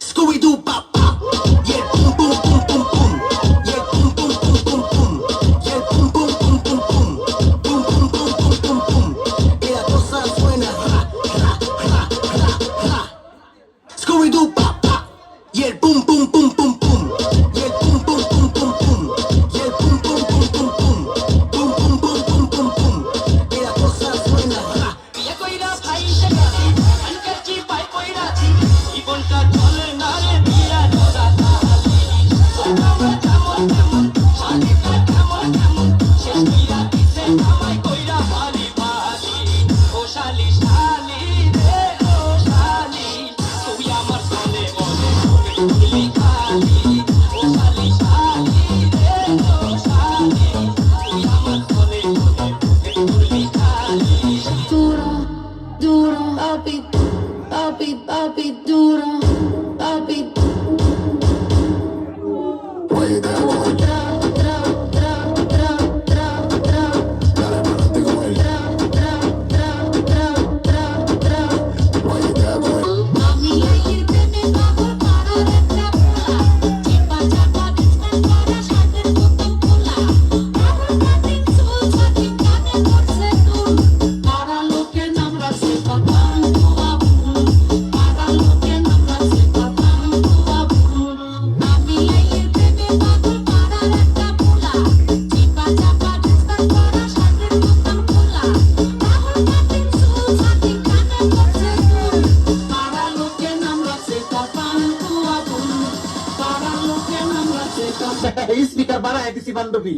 Scooby-Doo, pop. contacto. I'll be doodle. Speaker বাড়ায় দিছি বান্ধবী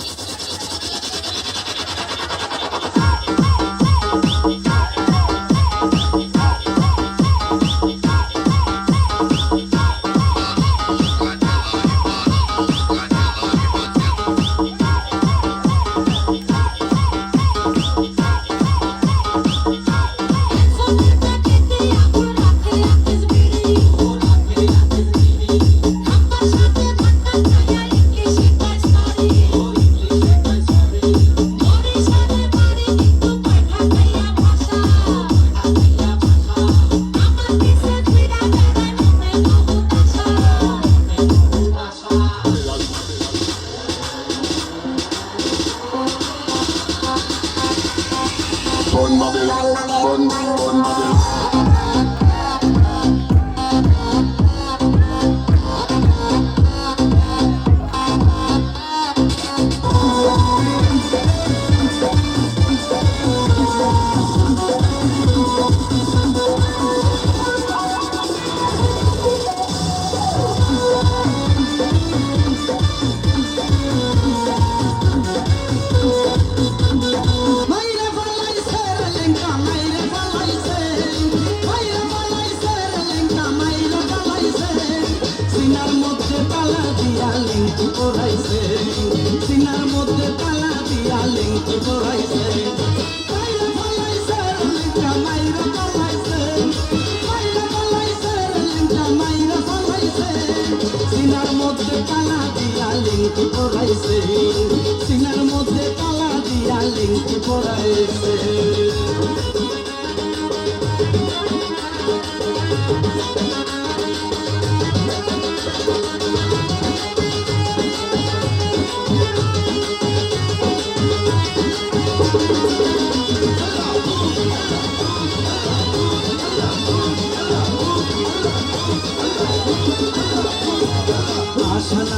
போய் சரி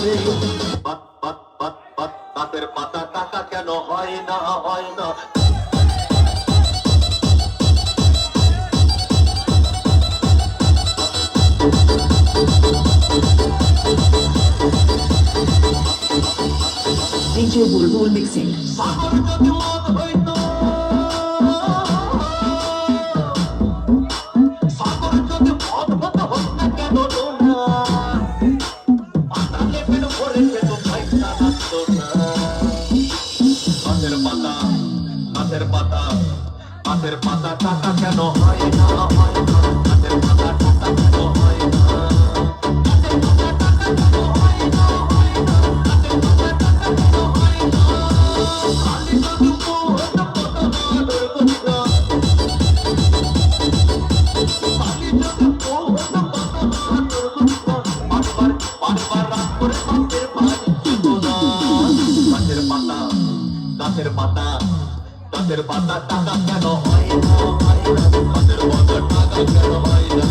আছে বাপের পাতা টাকা কেন হয় না হয় না DJ Bulbul Mixing. পাতা টাকা কেন হয় না? হয় না গাছের পাতা টাকা কেন হয় না আমাদের বাধা টাকা কেন হয় না আমাদের বাধা টাকা কেন হয় না?